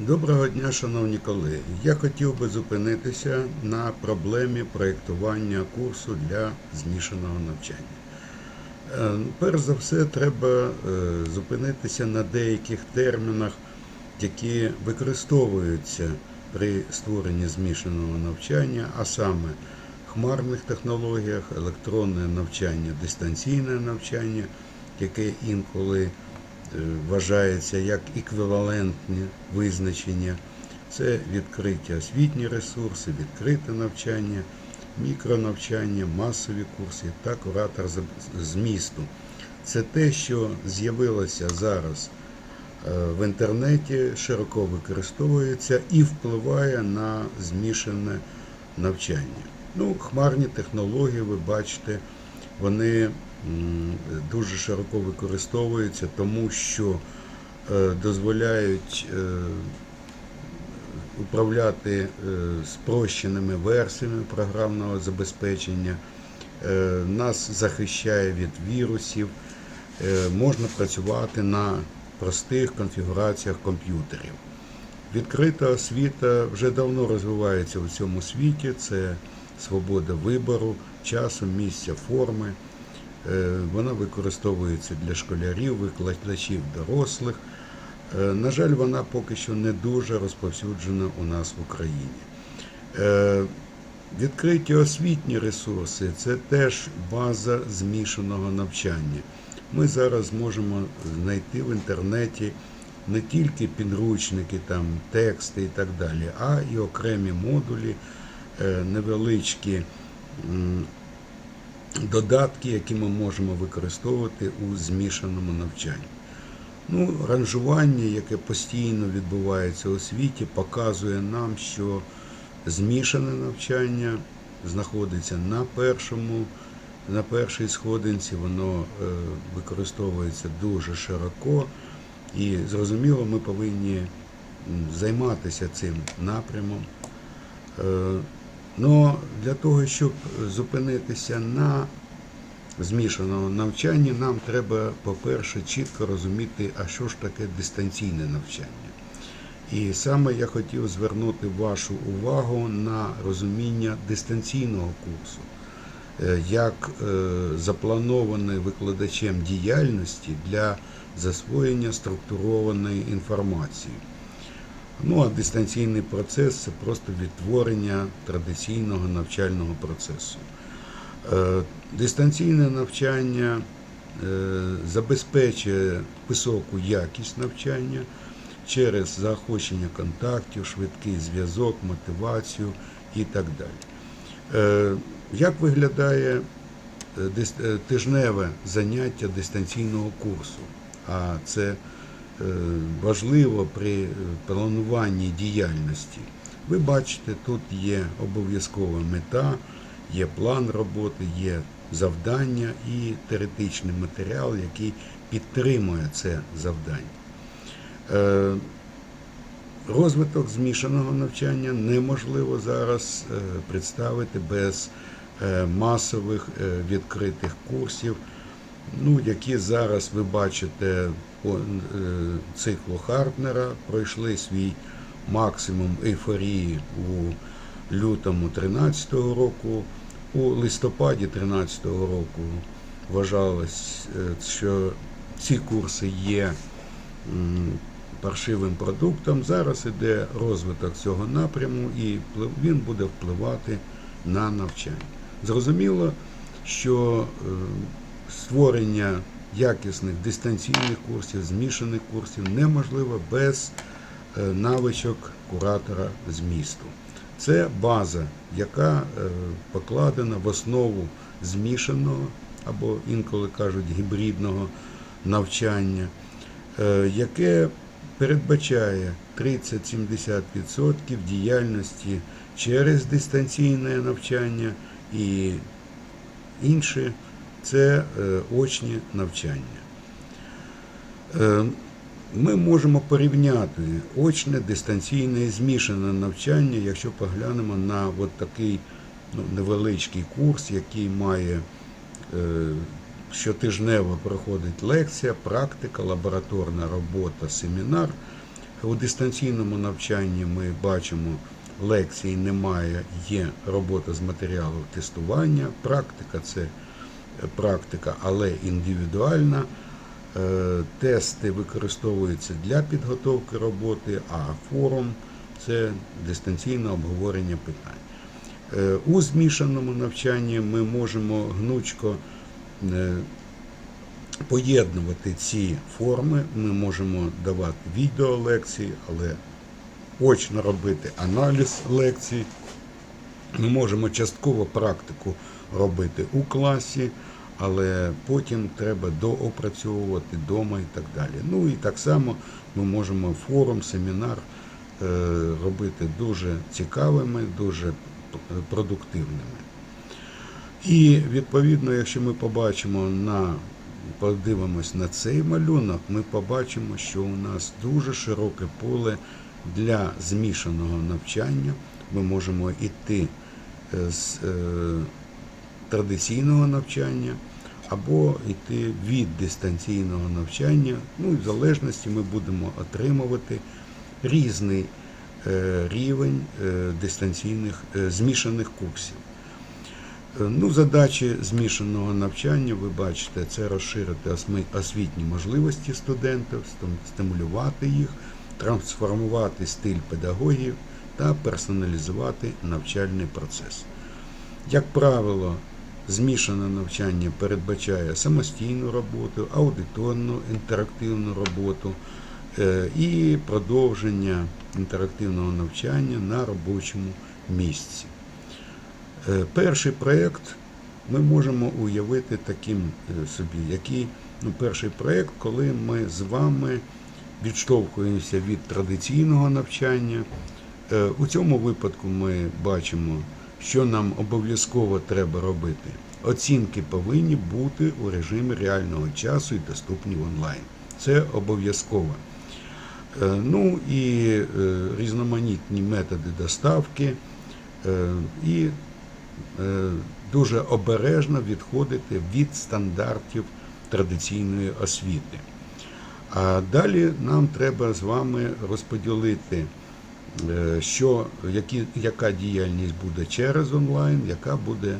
Доброго дня, шановні колеги. Я хотів би зупинитися на проблемі проєктування курсу для змішаного навчання. Е, Перш за все, треба е, зупинитися на деяких термінах, які використовуються при створенні змішаного навчання, а саме хмарних технологіях, електронне навчання, дистанційне навчання, яке інколи вважається як еквівалентне визначення. Це відкриті освітні ресурси, відкрите навчання, мікронавчання, масові курси та куратор змісту. Це те, що з'явилося зараз е, в інтернеті, широко використовується і впливає на змішане навчання. Ну, хмарні технології, ви бачите, вони дуже широко використовуються, тому що е, дозволяють е, управляти е, спрощеними версіями програмного забезпечення, нас захищає від вірусів, можна працювати на простих конфігураціях комп'ютерів. Відкрита освіта вже давно розвивається у цьому світі. Це свобода вибору, часу, місця, форми. Е, Вона використовується для школярів, викладачів дорослих. Е, На жаль, вона поки що не дуже розповсюджена у нас в Україні. Е, Відкриті освітні ресурси це теж база змішаного навчання. Ми зараз можемо знайти в інтернеті не тільки підручники, там, тексти і так далі, а і окремі модулі, невеличкі додатки, які ми можемо використовувати у змішаному навчанні. Ну, ранжування, яке постійно відбувається у світі, показує нам, що змішане навчання знаходиться на першому, на першій сходинці, воно е, використовується дуже широко. І зрозуміло, ми повинні займатися цим напрямом. Но для того, щоб зупинитися на змішаному навчанні, нам треба, по-перше, чітко розуміти, а що ж таке дистанційне навчання. І саме я хотів звернути вашу увагу на розуміння дистанційного курсу, е, як е, запланованої викладачем діяльності для засвоєння структурованої інформації. Ну а дистанційний процес це просто відтворення традиційного навчального процесу. Е, Дистанційне навчання е, забезпечує високу якість навчання через заохочення контактів, швидкий зв'язок, мотивацію і так далі. Е, Як виглядає тижневе заняття дистанційного курсу? А це важливо при е, плануванні діяльності. Ви бачите, тут є обов'язкова мета, є план роботи, є завдання і теоретичний матеріал, який підтримує це завдання. Е, Розвиток змішаного навчання неможливо зараз е, представити без е, масових е, відкритих курсів, ну, які зараз ви бачите е, циклу Хартнера, пройшли свій максимум ейфорії у лютому 2013 року. У листопаді 2013 року вважалось, е, що ці курси є паршивим продуктом. Зараз іде розвиток цього напряму і він буде впливати на навчання. Зрозуміло, що е, створення якісних дистанційних курсів, змішаних курсів неможливо без е, навичок куратора змісту. Це база, яка е, покладена в основу змішаного або інколи кажуть гібридного навчання, е, яке передбачає 30-70% діяльності через дистанційне навчання і інше це е, очні навчання. Е, Ми можемо порівняти очне, дистанційне і змішане навчання, якщо поглянемо на от такий ну, невеличкий курс, який має е, щотижнево проходить лекція, практика, лабораторна робота, семінар. У дистанційному навчанні ми бачимо, лекцій немає, є робота з матеріалу тестування, практика це практика, але індивідуальна. Е, Тести використовуються для підготовки роботи, а форум це дистанційне обговорення питань. Е, У змішаному навчанні ми можемо гнучко е, поєднувати ці форми. Ми можемо давати відеолекції, але очно робити аналіз лекцій. Ми можемо частково практику робити у класі, але потім треба доопрацьовувати вдома і так далі. Ну і так само ми можемо форум, семінар е, робити дуже цікавими, дуже продуктивними. І відповідно, якщо ми побачимо на подивимось на цей малюнок, ми побачимо, що у нас дуже широке поле для змішаного навчання. Ми можемо йти е, з е, традиційного навчання або йти від дистанційного навчання. Ну і в залежності ми будемо отримувати різний е, рівень дистанційних змішаних курсів. Ну, задачі змішаного навчання, ви бачите, це розширити освітні можливості студентів, стимулювати їх, трансформувати стиль педагогів та персоналізувати навчальний процес. Як правило, змішане навчання передбачає самостійну роботу, аудиторну інтерактивну роботу е, і продовження інтерактивного навчання на робочому місці. Е, Перший проєкт ми можемо уявити таким е, собі, який ну, перший проєкт, коли ми з вами відштовхуємося від традиційного навчання. Е, У цьому випадку ми бачимо, що нам обов'язково треба робити. Оцінки повинні бути у режимі реального часу і доступні онлайн. Це обов'язково. Е, Ну і е, різноманітні методи доставки і дуже обережно відходити від стандартів традиційної освіти. А далі нам треба з вами розподілити, що, які, яка діяльність буде через онлайн, яка буде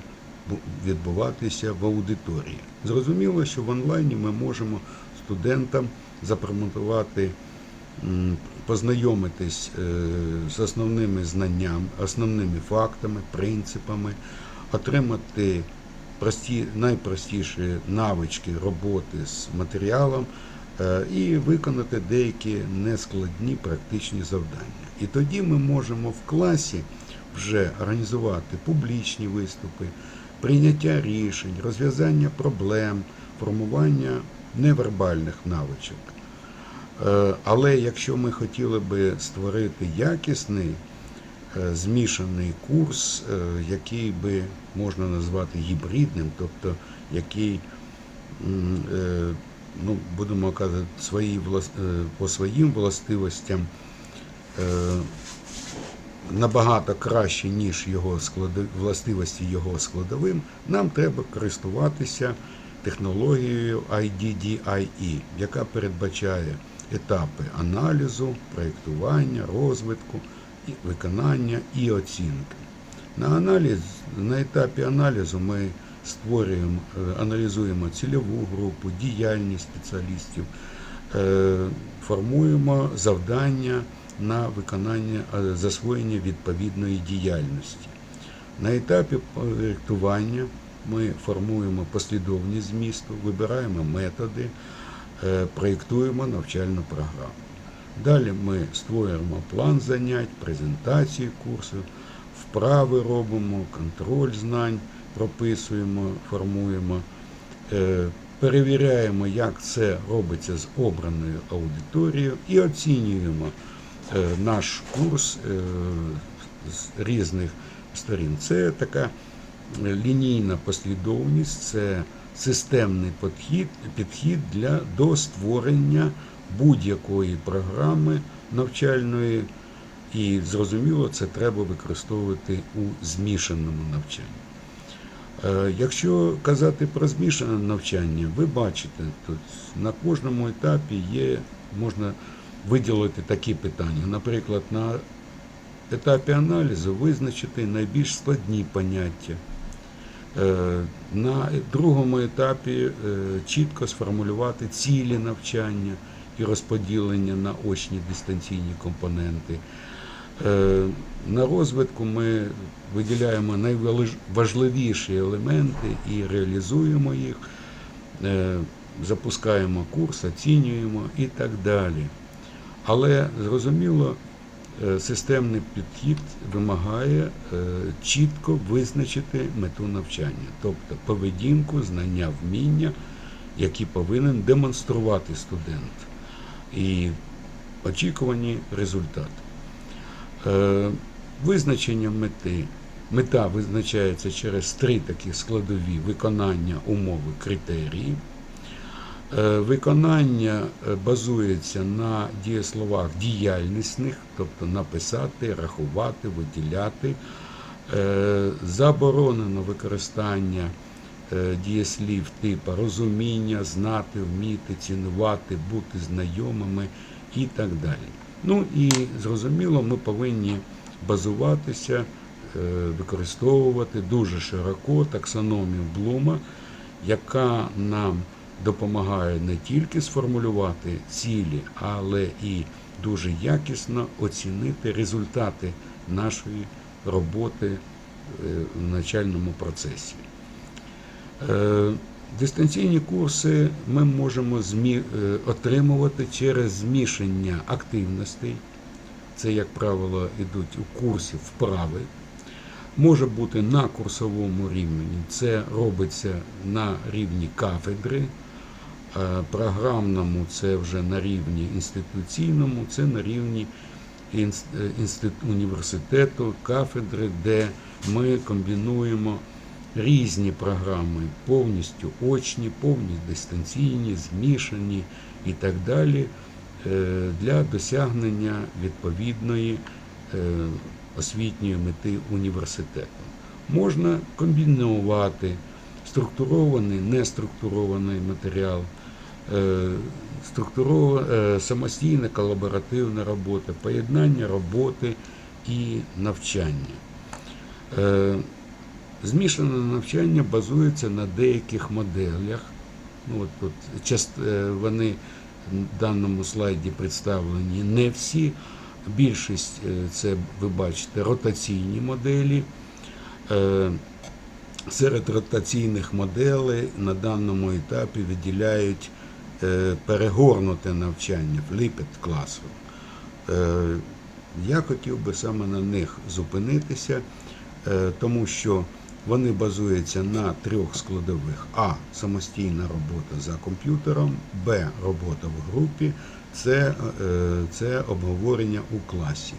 відбуватися в аудиторії. Зрозуміло, що в онлайні ми можемо студентам запропонувати познайомитись е, з основними знаннями, основними фактами, принципами, отримати прості, найпростіші навички роботи з матеріалом е, і виконати деякі нескладні практичні завдання. І тоді ми можемо в класі вже організувати публічні виступи, прийняття рішень, розв'язання проблем, формування невербальних навичок. Е, Але якщо ми хотіли би створити якісний е, змішаний курс, е, який би можна назвати гібридним, тобто який, е, ну, будемо казати, свої, е, по своїм властивостям е, набагато краще, ніж його склади- властивості його складовим, нам треба користуватися технологією IDDIE, яка передбачає етапи аналізу, проєктування, розвитку, виконання і оцінки. На аналіз, на етапі аналізу ми створюємо, е, аналізуємо цільову групу, діяльність спеціалістів, е, формуємо завдання на виконання е, засвоєння відповідної діяльності. На етапі проєктування ми формуємо послідовність змісту, вибираємо методи, проєктуємо навчальну програму. Далі ми створюємо план занять, презентації курсу, вправи робимо, контроль знань прописуємо, формуємо, е, перевіряємо, як це робиться з обраною аудиторією і оцінюємо е, наш курс е, з різних сторін. Це така лінійна послідовність, це системний підхід, підхід для, до створення будь-якої програми навчальної. І зрозуміло, це треба використовувати у змішаному навчанні. Е, Якщо казати про змішане навчання, ви бачите, тут на кожному етапі є, можна виділити такі питання. Наприклад, на етапі аналізу визначити найбільш складні поняття. Е, На другому етапі е, чітко сформулювати цілі навчання і розподілення на очні дистанційні компоненти. Е, На розвитку ми виділяємо найважливіші елементи і реалізуємо їх, Е, запускаємо курс, оцінюємо і так далі. Але зрозуміло, е, системний підхід вимагає чітко визначити мету навчання, тобто поведінку, знання, вміння, які повинен демонструвати студент, і очікувані результати. Е, Визначення мети. Мета визначається через три такі складові виконання умови критерії. Е, Виконання е, базується на дієсловах діяльнісних, тобто написати, рахувати, виділяти. Заборонено використання дієслів типу розуміння, знати, вміти, цінувати, бути знайомими і так далі. Ну і зрозуміло, ми повинні базуватися, е, використовувати дуже широко таксономію Блума, яка нам допомагає не тільки сформулювати цілі, але і дуже якісно оцінити результати нашої роботи е, в навчальному процесі. Дистанційні курси ми можемо е, отримувати через змішання активностей. Це, як правило, йдуть у курсі вправи. Може бути на курсовому рівні. Це робиться на рівні кафедри, е, програмному це вже на рівні інституційному, це на рівні е, університету, кафедри, де ми комбінуємо різні програми, повністю очні, повністю дистанційні, змішані і так далі, е, для досягнення відповідної е, освітньої мети університету. Можна комбінувати структурований, неструктурований матеріал, е, самостійна колаборативна робота, поєднання роботи і навчання. Змішане навчання базується на деяких моделях. Ну, от, от, част, е, вони в даному слайді представлені не всі. Більшість е, це, ви бачите, ротаційні моделі. Е, Серед ротаційних моделей на даному етапі виділяють перегорнуте навчання, classroom. Е, Я хотів би саме на них зупинитися, тому що вони базуються на трьох складових: А. Самостійна робота за комп'ютером, Б. Робота в групі, С. е, Це обговорення у класі.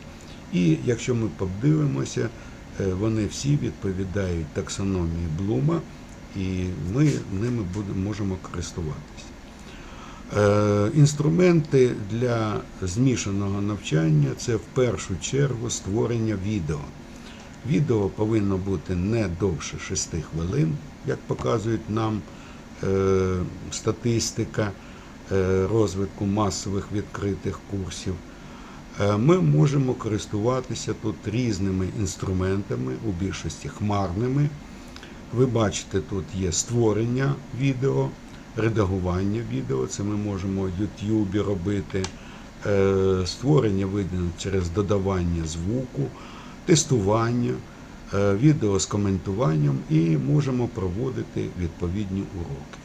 І якщо ми подивимося, е, вони всі відповідають таксономії Блума, і ми ними можемо користуватися. Е, Інструменти для змішаного навчання це в першу чергу створення відео. Відео повинно бути не довше 6 хвилин, як показують нам е, статистика е, розвитку масових відкритих курсів. Е, Ми можемо користуватися тут різними інструментами, у більшості хмарними. Ви бачите, тут є створення відео, редагування відео, це ми можемо в YouTube робити, е, створення видно через додавання звуку, тестування, е, відео з коментуванням і можемо проводити відповідні уроки.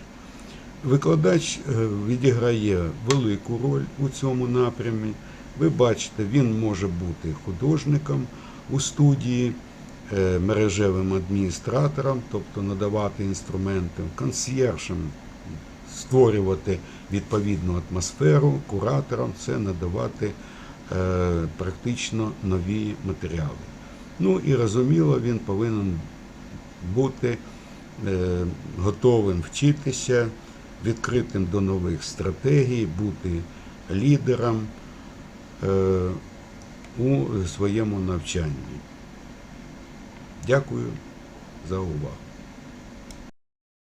Викладач е, відіграє велику роль у цьому напрямі. Ви бачите, він може бути художником у студії, е, мережевим адміністратором, тобто надавати інструменти, консьєржем, створювати відповідну атмосферу, куратором це надавати практично нові матеріали. Ну і розуміло, він повинен бути е, готовим вчитися, відкритим до нових стратегій, бути лідером е, у своєму навчанні. Дякую за увагу.